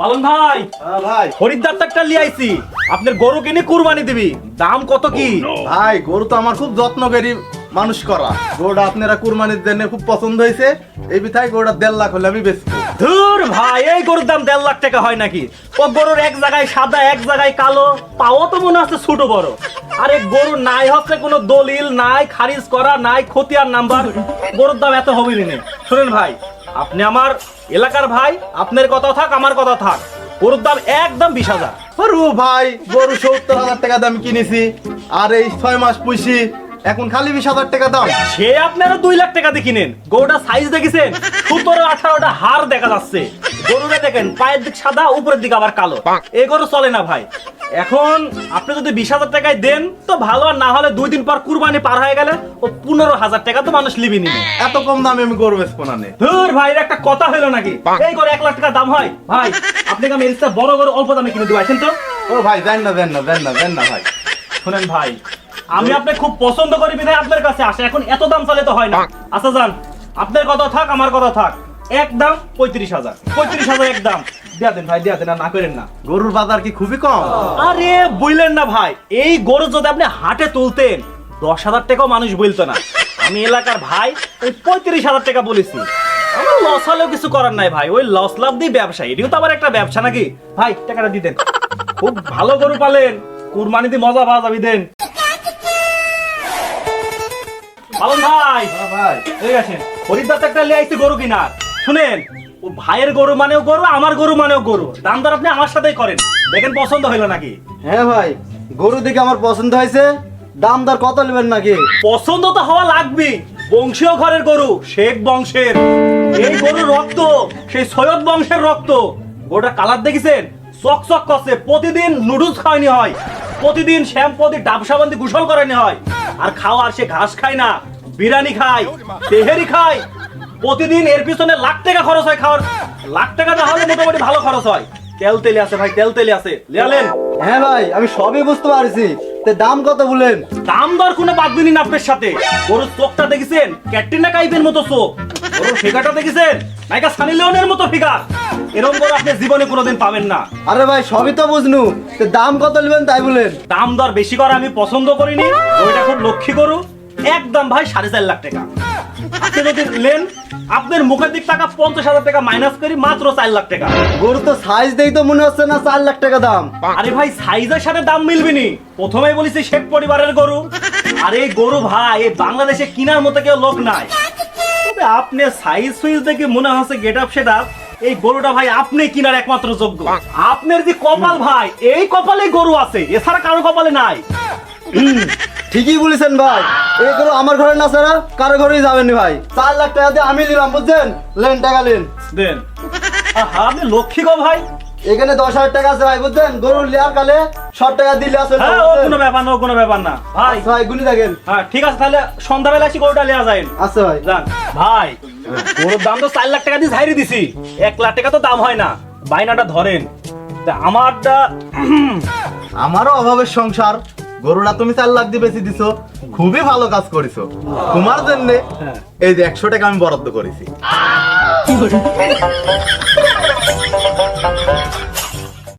পালন ভাই হ্যাঁ ভাই। একটা লিয়ে আইছি। আপনার গরু কিনে কুরবানি দিবি। দাম কত কি? ভাই গরু তো আমার খুব যত্ন করি মানুষ করা। গরুটা আপনারা কুরবানির জন্য খুব পছন্দ হয়েছে। এই বিথায় গরুটা দেড় লাখ হলে আমি বেচবো। ধুর ভাই এই গরুর দাম দেড় লাখ টাকা হয় নাকি? ও গরুর এক জায়গায় সাদা এক জায়গায় কালো। পাও তো মনে হচ্ছে ছোট বড়। আরে গরু নাই হচ্ছে কোনো দলিল নাই খারিজ করা নাই খতিয়ার নাম্বার। গরুর দাম এত হবে না শুনেন ভাই আপনি আমার এলাকার ভাই আপনার কথা থাক আমার কথা থাক। গরুর দাম একদম বিশ হাজার। রু ভাই গরু সত্তর হাজার টাকা দাম কিনেছি। আর এই ছয় মাস পুষি এখন খালি বিশ হাজার টাকা দাম। সে আপনারা দুই লাখ টাকা দিয়ে কিনেন। গরুটা সাইজ দেখেছেন? সতেরো আঠারোটা হার দেখা যাচ্ছে। গরুটা দেখেন পায়ের দিক সাদা উপরের দিক আবার কালো। এই গরু চলে না ভাই। এখন আপনি যদি বিশ হাজার টাকায় দেন তো ভালো আর না হলে দুই দিন পর কুরবানি পার হয়ে গেলে ও পনেরো হাজার টাকা তো মানুষ লিবি নিবে। এত কম দামে আমি গরু বেচবো না নে। ধুর ভাই এর একটা কথা হলো নাকি? এই করে এক লাখ টাকা দাম হয়। ভাই আপনাকে আমি এরিসটা বড় বড় অল্প দামে কিনে দেবো? আছেন তো? ও ভাই দেন না দেন না দেন না দেন না ভাই। শুনেন ভাই আমি আপনি খুব পছন্দ করি বিধায় আপনার কাছে আসে। এখন এত দাম চালে তো হয় না। আচ্ছা যান আপনার কথা থাক আমার কথা থাক। একদম পঁয়ত্রিশ হাজার। পঁয়ত্রিশ হাজার একদম দিয়া দেন ভাই দিয়া দেন না করেন না। গরুর বাজার কি খুবই কম? আরে না ভাই। এই গরু যদি আপনি হাটে তুলতেন দশ হাজার টাকাও মানুষ বলতো না। আমি এলাকার ভাই ওই পঁয়ত্রিশ হাজার টাকা বলেছি। আমার লস হলেও কিছু করার নাই ভাই। ওই লস লাভ দিয়ে ব্যবসা এটিও তো আবার একটা ব্যবসা নাকি? ভাই টাকাটা দিতেন। খুব ভালো গরু পালেন। কুরবানি দিয়ে মজা পাওয়া যাবি দেন। পালন ভাই। হ্যাঁ ভাই। ঠিক আছে হরিদ্বার একটা লিয়ে আইছি গরু কিনার। শুনেন ও ভাইয়ের গরু মানেও গরু আমার গরু মানেও গরু। দাম দর আপনি আমার সাথেই করেন। দেখেন পছন্দ হইল নাকি? হ্যাঁ ভাই গরু দেখে আমার পছন্দ হয়েছে। দাম দর কত নেবেন নাকি? পছন্দ তো হওয়া লাগবে বংশীয় ঘরের গরু শেখ বংশের। এই গরুর রক্ত সেই সৈয়দ বংশের রক্ত। গরুটা কালার দেখেছেন? চক চক করছে। প্রতিদিন নুডলস খাওয়ানি হয়। প্রতিদিন সাবান দিয়ে গোসল করানি হয়। আর খাওয়ার সে ঘাস খায় না। বিরিয়ানি খায় তেহেরি খায় প্রতিদিন এর পিছনে লাখ টাকা খরচ হয় খাওয়ার। লাখ টাকা না হলে মোটামুটি ভালো খরচ হয়। তেল তেলে আছে ভাই তেল তেলে আছে। লেয়ালেন হ্যাঁ ভাই আমি সবই বুঝতে পারছি। তে দাম কত বলেন? দাম দর কোনো বাদবিনি না আপনার সাথে। গরুর চোখটা দেখেছেন? ক্যাটরিনা কাইপের মতো চোখ। গরুর ফিগারটা দেখেছেন? নাইকা সানি লিওনের মতো ফিগার। এরকম করে আপনি জীবনে কোনোদিন পাবেন না। আরে ভাই সবই তো বুঝনু। তে দাম কত নেবেন তাই বলেন? দাম দর বেশি করা আমি পছন্দ করিনি। ওইটা খুব লক্ষ্মী গরু। একদম ভাই সাড়ে চার লাখ টাকা। আপনি যদি নেন আপনার মুখের দিক টাকা পঞ্চাশ হাজার টাকা মাইনাস করি মাত্র চার লাখ টাকা। গরু তো সাইজ দেই তো মনে হচ্ছে না চার লাখ টাকা দাম। আরে ভাই সাইজের সাথে দাম মিলবে নি। প্রথমেই বলেছি শেখ পরিবারের গরু। আর এই গরু ভাই এই বাংলাদেশে কেনার মতো কেউ লোক নাই। তবে আপনি সাইজ সুইজ দেখে মনে হচ্ছে গেট আপ সেট আপ এই গরুটা ভাই আপনি কিনার একমাত্র যোগ্য। আপনার যে কপাল ভাই এই কপালে গরু আছে এছাড়া কারও কপালে নাই। ঠিকই বলেছেন ভাই। এই গরু আমার ঘরে না ছাড়া কারও ঘরেই যাবেন না ভাই। চার লাখ টাকা দিয়ে আমি নিলাম বুঝছেন? লেন টাকা লেন। দেন। আপনি লক্ষ্মী গো ভাই। এখানে দশ হাজার টাকা আছে ভাই বুঝছেন? গরু লেয়ার কালে সব টাকা দিলে আছে হ্যাঁ ও কোনো ব্যাপার না ও কোনো ব্যাপার না। ভাই। ভাই গুনি থাকেন হ্যাঁ ঠিক আছে তাহলে সন্ধ্যাবেলা এসে গরুটা নেওয়া যায় আচ্ছা ভাই। যান। ভাই গরুর দাম তো চার লাখ টাকা দিয়ে ঝাইরে দিছি। এক লাখ টাকা তো দাম হয় না। বাইনাটা ধরেন। তা আমারটা আমারও অভাবের সংসার। গরুটা তুমি চার লাখ দিয়ে বেশি দিছো, খুবই ভালো কাজ করেছ তোমার জন্য। এই যে একশো টাকা আমি বরাদ্দ করেছি